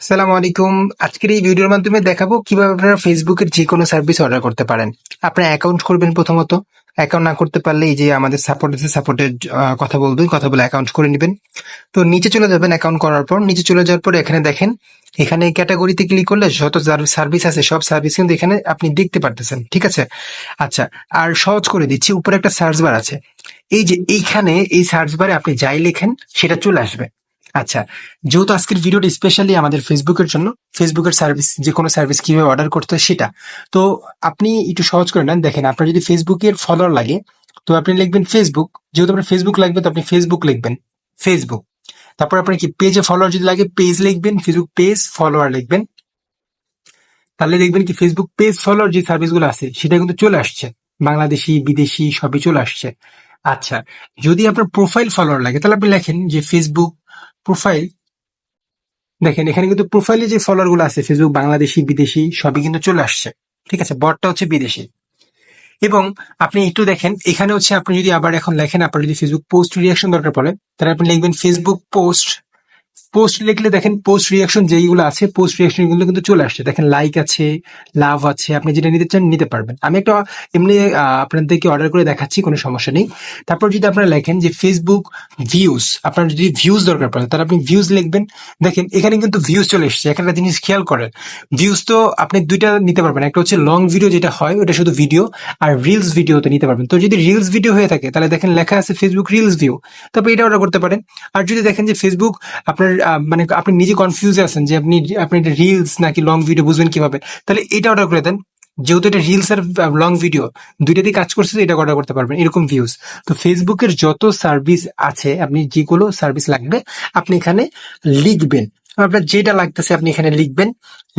আসসালামু আলাইকুম। আজকের এই ভিডিওর মাধ্যমে দেখাবো কীভাবে আপনারা ফেসবুকের যে কোনো সার্ভিস অর্ডার করতে পারেন। আপনারা অ্যাকাউন্ট করবেন প্রথমত। অ্যাকাউন্ট না করতে পারলে এই যে আমাদের সাপোর্ট আছে সাপোর্টের কথা বলবেন, কথা বলে অ্যাকাউন্ট করে নেবেন। তো নিচে চলে যাবেন অ্যাকাউন্ট করার পর, নিচে চলে যাওয়ার পর এখানে দেখেন, এখানে ক্যাটাগরিতে ক্লিক করলে যত সার্ভিস আছে, সব সার্ভিস কিন্তু এখানে আপনি দেখতে পারতেছেন, ঠিক আছে? আচ্ছা আর সহজ করে দিচ্ছি, উপরে একটা সার্চ বার আছে। এই যে এইখানে এই সার্চ বারে আপনি যাই লেখেন, সেটা চলে আসবে। আচ্ছা যেহেতু আজকের ভিডিওটা স্পেশালি আমাদের ফেসবুকের জন্য ফেসবুকের সার্ভিস যে কোনো সার্ভিস কীভাবে অর্ডার করতে হয় সেটা। তো আপনি একটু সহজ করে নেন, দেখেন আপনার যদি ফেসবুকের ফলোয়ার লাগে, তো আপনি লিখবেন ফেসবুক যেহেতু আপনার ফেসবুক লাগবে, তো আপনি ফেসবুক লিখবেন ফেসবুক তারপর আপনার কি পেজে ফলোয়ার যদি লাগে পেজ লিখবেন ফেসবুক পেজ ফলোয়ার লিখবেন। তাহলে দেখবেন কি ফেসবুক পেজ ফলোয়ার যে সার্ভিসগুলো আছে, সেটা কিন্তু চলে আসছে, বাংলাদেশি, বিদেশি, সবই চলে আসছে। আচ্ছা যদি আপনার প্রোফাইল ফলোয়ার লাগে, তাহলে আপনি লেখেন যে ফেসবুক প্রোফাইল দেখেন, এখানে কিন্তু প্রোফাইলে যে ফলোয়ারগুলো আছে ফেসবুক বাংলাদেশি, বিদেশি, সবই কিন্তু চলে আসছে। ঠিক আছে? বটটা হচ্ছে বিদেশি। এবং আপনি একটু দেখেন, এখানে হচ্ছে আপনি যদি আবার এখন লেখেন, আপনার যদি ফেসবুক পোস্ট রিয়াকশন দরকার পড়ে, তাহলে আপনি লিখবেন ফেসবুক পোস্ট পোস্ট লিখলে দেখেন পোস্ট রিয়াকশন যেইগুলো আছে পোস্ট রিয়াকশনগুলো কিন্তু চলে আসছে। দেখেন লাইক আছে লাভ আছে, আপনি যেটা নিতে চান নিতে পারবেন। আমি একটা এমনি আপনাদেরকে অর্ডার করে দেখাচ্ছি, কোনো সমস্যা নেই। তারপর যদি আপনারা লেখেন যে ফেসবুক ভিউজ আপনার যদি ভিউজ দরকার পড়ে, তাহলে আপনি ভিউজ লিখবেন। দেখেন এখানে কিন্তু ভিউজ চলে এসেছে একটা জিনিস খেয়াল করেন। ভিউজ তো আপনি দুইটা নিতে পারবেন, একটা হচ্ছে লং ভিডিও যেটা হয়, ওটা শুধু ভিডিও আর রিলস ভিডিওতে নিতে পারবেন। তো যদি রিলস ভিডিও হয়ে থাকে, তাহলে দেখেন লেখা আছে ফেসবুক রিলস ভিউ তবে এটা অর্ডার করতে পারেন। আর যদি দেখেন যে ফেসবুক আপনার মানে আপনি নিজে কনফিউজে আছেন যে আপনি আপনি এটা রিলস নাকি লং ভিডিও বুঝবেন কীভাবে, তাহলে এটা অর্ডার করে দেন। যেহেতু এটা রিলস আর লং ভিডিও দুইটাতেই কাজ করছে, এটা অর্ডার করতে পারবেন, এরকম ভিউজ তো ফেসবুকের যত সার্ভিস আছে, আপনি যেগুলো সার্ভিস লাগবে, আপনি এখানে লিখবেন। আপনার যেটা লাগতেছে আপনি এখানে লিখবেন।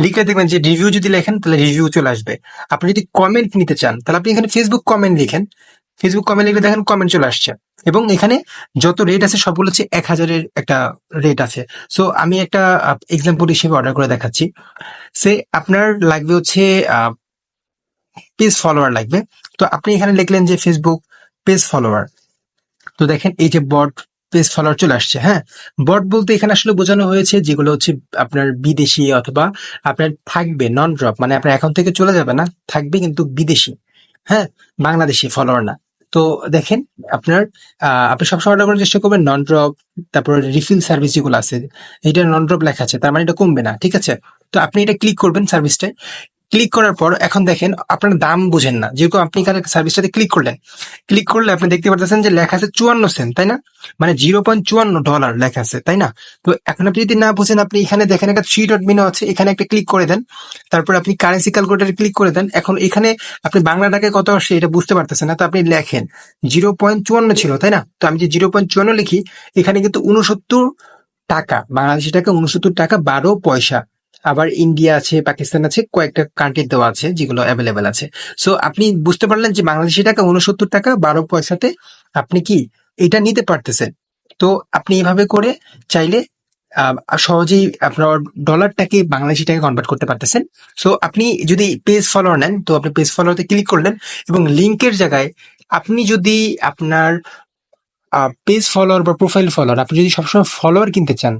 লিখে দেখবেন যে রিভিউ যদি লেখেন, তাহলে রিভিউ চলে আসবে। আপনি যদি কমেন্ট নিতে চান, তাহলে আপনি এখানে ফেসবুক কমেন্ট লিখেন। ফেসবুক কমেন্ট লিখলে দেখেন কমেন্ট চলে আসছে। এবং এখানে যত রেট আছে, সবগুলো হচ্ছে এক হাজারের একটা রেট আছে। সো আমি একটা এক্সাম্পল হিসেবে অর্ডার করে দেখাচ্ছি। সে আপনার লাগবে হচ্ছে পেজ ফলোয়ার লাগবে। তো আপনি এখানে লিখলেন যে ফেসবুক পেজ ফলোয়ার তো দেখেন, এই যে বট পেজ ফলোয়ার চলে আসছে হ্যাঁ? বট বলতে এখানে আসলে বোঝানো হয়েছে যেগুলো হচ্ছে আপনার বিদেশি অথবা আপনার থাকবে নন ড্রপ মানে আপনার অ্যাকাউন্ট থেকে চলে যাবে না, থাকবে কিন্তু বিদেশি হ্যাঁ? বাংলাদেশি ফলোয়ার না। তো দেখেন, আপনার আপনি সবসময় অর্ডার করার চেষ্টা করবেন নন ড্রপ তারপর রিফিল সার্ভিস যেগুলো আছে, এটা নন ড্রপ লেখা আছে, তার মানে এটা কমবে না, ঠিক আছে? তো আপনি এটা ক্লিক করবেন সার্ভিসটায় ক্লিক করার পর এখন দেখেন আপনার দাম বুঝেন না। যেরকম আপনি এখানে সার্ভিসটাতে ক্লিক করলেন। ক্লিক করলে আপনি দেখতে পাচ্ছেন যে লেখা আছে চুয়ান্ন সেন্ট তাই না? মানে জিরো পয়েন্ট চুয়ান্ন ডলার লেখা আছে, তাই না? তো এখন আপনি যদি না বুঝেন, আপনি এখানে দেখেন একটা থ্রি ডট মিনো আছে, এখানে একটা ক্লিক করে দেন। তারপর আপনি কারেন্সি ক্যালকুলেটারে ক্লিক করে দেন। এখন এখানে আপনি বাংলা টাকায় কত আসছে এটা বুঝতে পারতেছেন না, তো আপনি লেখেন জিরো পয়েন্ট চুয়ান্ন ছিল, তাই না? তো আমি যে জিরো পয়েন্ট চুয়ান্ন লিখি, এখানে কিন্তু উনসত্তর টাকা, বাংলাদেশি টাকা উনসত্তর টাকা বারো পয়সা। আবার ইন্ডিয়া আছে, পাকিস্তান আছে, কয়েকটা কান্ট্রি দেওয়া আছে, যেগুলো অ্যাভেলেবেল আছে। সো আপনি বুঝতে পারলেন যে বাংলাদেশি টাকা উনসত্তর টাকা, বারো পয়সাতে আপনি কি এটা নিতে পারতেছেন? তো আপনি এভাবে করে চাইলে সহজেই আপনার ডলারটাকে বাংলাদেশি টাকা কনভার্ট করতে পারতেছেন। সো আপনি যদি পেজ ফলোয়ার নেন, তো আপনি পেজ ফলোয়ারতে ক্লিক করলেন এবং লিঙ্কের জায়গায় আপনি যদি আপনার পেজ ফলোয়ার বা প্রোফাইল ফলোয়ার আপনি যদি সবসময় ফলোয়ার কিনতে চান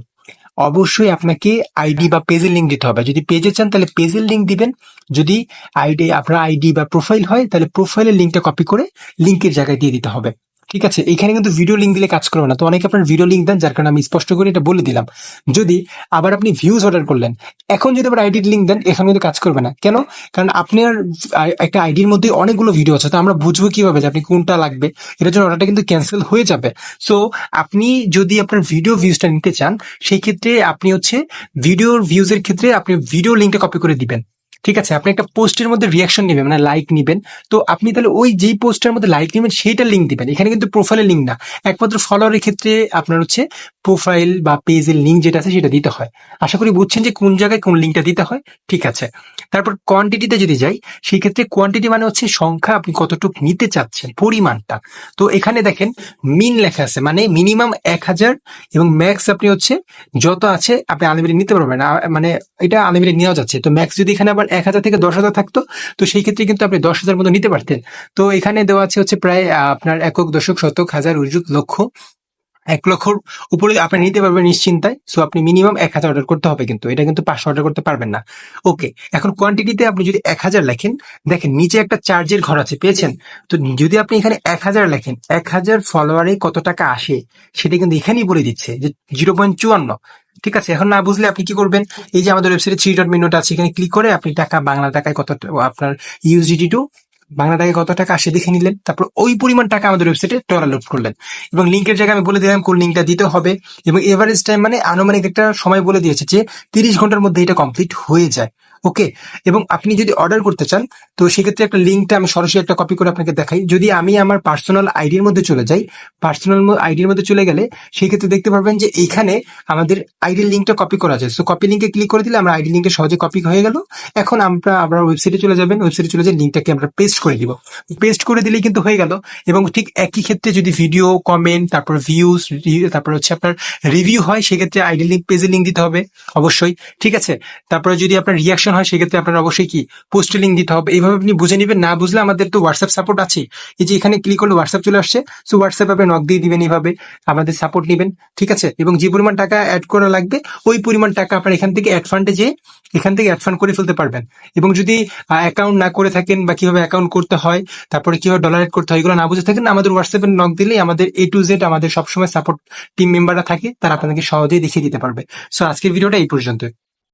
অবশ্যই আপনাকে আইডি বা পেজের লিঙ্ক দিতে হবে। যদি পেজে চান, তাহলে পেজের লিঙ্ক দিবেন। যদি আইডি আপনার আইডি বা প্রোফাইল হয়, তাহলে প্রোফাইলের লিঙ্কটা কপি করে লিঙ্কের জায়গায় দিয়ে দিতে হবে। ঠিক আছে এখানে কিন্তু ভিডিও লিঙ্ক দিলে কাজ করবে না। তো অনেকে আপনার ভিডিও লিঙ্ক দেন, যার কারণে আমি স্পষ্ট করে এটা বলে দিলাম। যদি আবার আপনি ভিউজ অর্ডার করলেন, এখন যদি আবার আইডির লিঙ্ক দেন, এখানে কিন্তু কাজ করবে না। কেন? কারণ আপনার একটা আইডির মধ্যে অনেকগুলো ভিডিও আছে, তো আমরা বুঝব কীভাবে যে আপনি কোনটা লাগবে। এটার জন্য অর্ডারটা কিন্তু ক্যান্সেল হয়ে যাবে। সো আপনি যদি আপনার ভিডিও ভিউজটা নিতে চান, সেই ক্ষেত্রে আপনি হচ্ছে ভিডিওর ভিউজের ক্ষেত্রে আপনি ভিডিও লিঙ্কটা কপি করে দিবেন। ঠিক আছে, আপনি একটা পোস্টের মধ্যে রিয়াকশন নেবেন মানে লাইক নেবেন। তো আপনি তাহলে ওই যেই পোস্টের মধ্যে লাইক নেবেন, সেইটা লিঙ্ক দিবেন। এখানে কিন্তু প্রোফাইলের লিঙ্ক না। একমাত্র ফলোয়ারের ক্ষেত্রে আপনার হচ্ছে প্রোফাইল বা পেজের লিঙ্ক যেটা আছে, সেটা দিতে হয়। আশা করি বুঝছেন যে কোন জায়গায় কোন লিঙ্কটা দিতে হয়। ঠিক আছে। তারপর কোয়ান্টিটিতে যদি যাই, সেই ক্ষেত্রে কোয়ান্টিটি মানে হচ্ছে সংখ্যা আপনি কতটুকু নিতে চাচ্ছেন, পরিমাণটা। তো এখানে দেখেন মিন লেখা আছে মানে মিনিমাম এক হাজার এবং ম্যাক্স আপনি হচ্ছে যত আছে, আপনি আনলিমিটেড নিতে পারবেন। মানে এটা আনলিমিটেড নেওয়া যাচ্ছে। তো ম্যাক্স যদি এখানে আবার এক হাজার থেকে দশ হাজার থাকতো। তো সেই ক্ষেত্রে কিন্তু আপনি দশ হাজার মতো নিতে পারতেন। তো এখানে দেওয়া আছে হচ্ছে প্রায় আপনার একক দশক শতক হাজার উজুত লক্ষ। এক লক্ষর উপরে আপনি নিতে পারবেন নিশ্চিন্তায়। সো আপনি মিনিমাম এক হাজার অর্ডার করতে হবে কিন্তু। এটা কিন্তু পাঁচশো অর্ডার করতে পারবেন না। ওকে এখন কোয়ান্টিটিতে আপনি যদি এক হাজার লেখেন, দেখেন নিচে একটা চার্জের ঘর আছে, পেয়েছেন? তো যদি আপনি এখানে এক হাজার লেখেন, এক হাজার ফলোয়ারে কত টাকা আসে, সেটা কিন্তু এখানেই বলে দিচ্ছে যে জিরো পয়েন্ট চুয়ান্ন ঠিক আছে, এখন না বুঝলে আপনি কি করবেন? এই যে আমাদের ওয়েবসাইটে থ্রি ডট মিনিট আছে, এখানে ক্লিক করে আপনি টাকা, বাংলা টাকায় কত আপনার ইউজিডি টু বাংলা টাকায় কত টাকা আসে দেখে নিলেন, তারপর ওই পরিমাণ টাকা আমাদের ওয়েবসাইটে ডলার লোড করলেন। এবং লিঙ্কের জায়গায় আমি বলে দিলাম কোন লিঙ্কটা দিতে হবে। এবং এভারেজ টাইম মানে আনুমানিক একটা সময় বলে দিয়েছে যে তিরিশ ঘণ্টার মধ্যে এটা কমপ্লিট হয়ে যায়। ওকে এবং আপনি যদি অর্ডার করতে চান, তো সেক্ষেত্রে একটা লিঙ্কটা আমি সরাসরি একটা কপি করে আপনাকে দেখাই। যদি আমি আমার পার্সোনাল আইডির মধ্যে চলে যাই পার্সোনাল আইডির মধ্যে চলে গেলে সেই ক্ষেত্রে দেখতে পারবেন যে এইখানে আমাদের আইডির লিঙ্কটা কপি করা যায় সো কপি লিঙ্কে ক্লিক করে দিলে আমরা আইডি লিঙ্কে সহজে কপি হয়ে গেল। এখন আমরা আমরা ওয়েবসাইটে চলে যাবেন ওয়েবসাইটে চলে যাই লিঙ্কটাকে আমরা পেস্ট করে দিব। পেস্ট করে দিলেই কিন্তু হয়ে গেল। এবং ঠিক একই ক্ষেত্রে যদি ভিডিও কমেন্ট তারপর ভিউজ তারপর হচ্ছে আপনার রিভিউ হয়, সেক্ষেত্রে আইডি লিঙ্ক পেজে লিঙ্ক দিতে হবে, অবশ্যই। ঠিক আছে? তারপরে যদি আপনার রিয়াকশন হয়, সেক্ষেত্রে আপনার অবশ্যই কি পোস্ট লিঙ্ক দিতে হবে। এইভাবে আপনি বুঝে নেবেন, না বুঝলে আমাদের তো হোয়াটসঅ্যাপ সাপোর্ট আছে। এই যে এখানে ক্লিক করলে হোয়াটসঅ্যাপ চলে আসছে সো হোয়াটসঅ্যাপ আপনি নক দিয়ে দিবেন এইভাবে, আমাদের সাপোর্ট নেবেন, ঠিক আছে? এবং যে পরিমাণ টাকা অ্যাড করা লাগবে, ওই পরিমাণ টাকা আপনার এখান থেকে অ্যাড ফান্ডে যে এখান থেকে অ্যাড ফান্ড করে ফেলতে পারবেন। এবং যদি অ্যাকাউন্ট না করে থাকেন বা কীভাবে অ্যাকাউন্ট করতে হয়, তারপরে কীভাবে ডলার অ্যাড করতে হয়, এগুলো না বুঝে থাকেন, আমাদের হোয়াটসঅ্যাপে নক দিলেই আমাদের এ টু জেড আমাদের সবসময় সাপোর্ট টিম মেম্বাররা থাকে, তারা আপনাদেরকে সহজেই দেখিয়ে দিতে পারবে। সো আজকের ভিডিওটা এই পর্যন্ত